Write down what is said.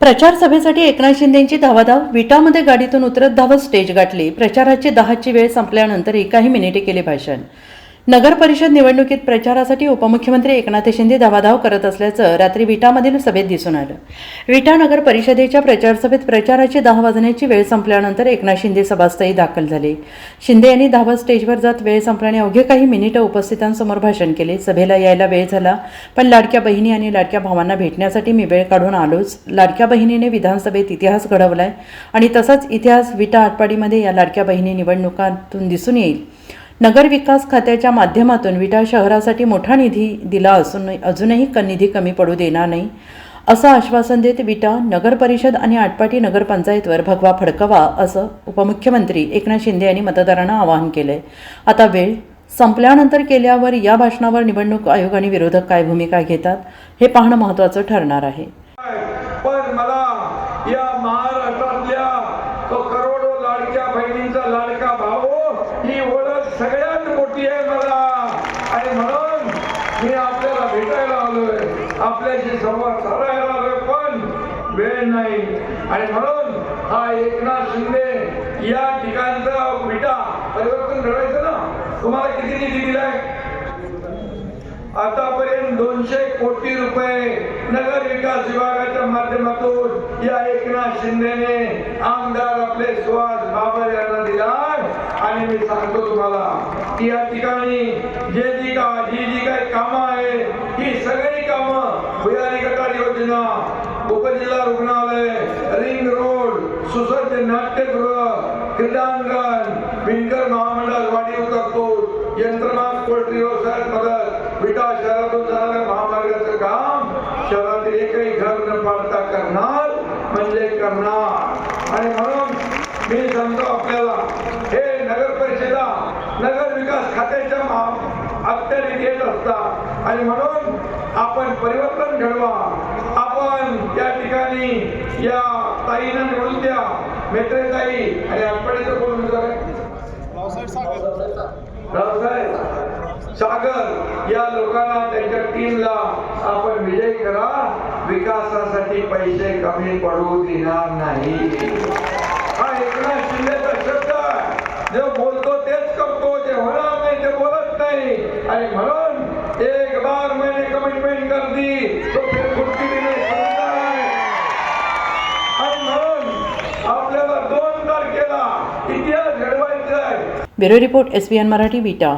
प्रचार सभेसाठी एकनाथ शिंदेची धावाधाव विटामध्ये गाडीतून उतरत धावत स्टेज गाठली. प्रचाराची दहाची वेळ संपल्यानंतर एकाही मिनिटे केले भाषण. नगर परिषद निवडणुकीत प्रचारासाठी उपमुख्यमंत्री एकनाथ शिंदे धावाधाव करत असल्याचं रात्री विटामधील सभेत दिसून आलं. विटा नगर परिषदेच्या प्रचार सभेत प्रचाराची दहा वाजण्याची वेळ संपल्यानंतर एकनाथ शिंदे सभास्थळी दाखल झाले. शिंदे यांनी धावत स्टेजवर जात वेळ संपल्याने अवघे काही मिनिटं उपस्थितांसमोर भाषण केले. सभेला यायला वेळ झाला पण लाडक्या बहिणी आणि लाडक्या भावांना भेटण्यासाठी मी वेळ काढून आलोच. लाडक्या बहिणीने विधानसभेत इतिहास घडवलाय आणि तसाच इतिहास विटा आटपाडीमध्ये या लाडक्या बहिणी निवडणुकांतून दिसून येईल. नगर विकास खात्याच्या माध्यमातून विटा शहरासाठी मोठा निधी दिला असून अजूनही क निधी कमी पडू देणार नाही. असं आश्वासन देत विटा नगर परिषद आणि आटपाटी नगरपंचायतवर भगवा फडकवा असं उपमुख्यमंत्री एकनाथ शिंदे यांनी मतदारांना आवाहन केलंय. आता वेळ संपल्यानंतर केल्यावर या भाषणावर निवडणूक आयोग आणि विरोधक काय भूमिका घेतात हे पाहणं महत्त्वाचं ठरणार आहे. पण मला या महाराष्ट्रातल्या तो करोडो लाडक्या बहिणींचा लाडका भाऊ ही ओळख सगळ्यात मोठी आहे मला. आणि म्हणून मी आपल्याला भेटायला आलोय. आपल्याशी संवाद साधायला आलोय पण वेळ नाही. आणि म्हणून हा एकनाथ शिंदे या ठिकाणचा विटा परिवर्तन घडायचं ना? तुम्हाला किती निधी दिलाय? आतापर्यंत दोनशे कोटी रुपये नगर विकास विभागाच्या माध्यमातून या एकनाथ शिंदेने आमदार आपले सुहास बाबर यांना दिला. आणि मी सांगतो तुम्हाला की या ठिकाणी जे जी का जी जी काही कामं आहे ही सगळी कामं भुयारी गटार योजना उपजिल्हा रुग्णालय रिंग रोड सुसज्ज नाट्यगृह क्रीडांगण विंकर महामंडळ वाढीव तरतूद यंत्रणा पोल्ट्री व्यवसायात मदत विटा शहरातून जाणाऱ्या महामार्गाचं काम शहरातील एकही घर न पाडता करणार म्हणजे करणार. आणि म्हणून मी सांगतो आपल्याला हे नगर विकास खात्याच्या अखत्यारीत येत असतात आणि म्हणून आपण परिवर्तन घडवा. आपण त्या ठिकाणी या ताईनं निवडून द्या. मेत्रेताई आणि आटपाडीचं कोण उमेदवार रावसाहेब. सागर. या लोकांना त्यांच्या टीमला आपण विजय करा. विकासासाठी पैसे कमी पडू देणार नाही. हा एकनाथ शिंदेचा शब्द जो बोलतो तेच करतो जे म्हणत नाही ते बोलत नाही. आणि म्हणून एक बार मैंने कमिटमेंट कर दी तो फिर खुर्ची आणि म्हणून आपल्याला दोन तारखेला इतिहास घडवायचा आहे. Bureau report S B N Marathi beta.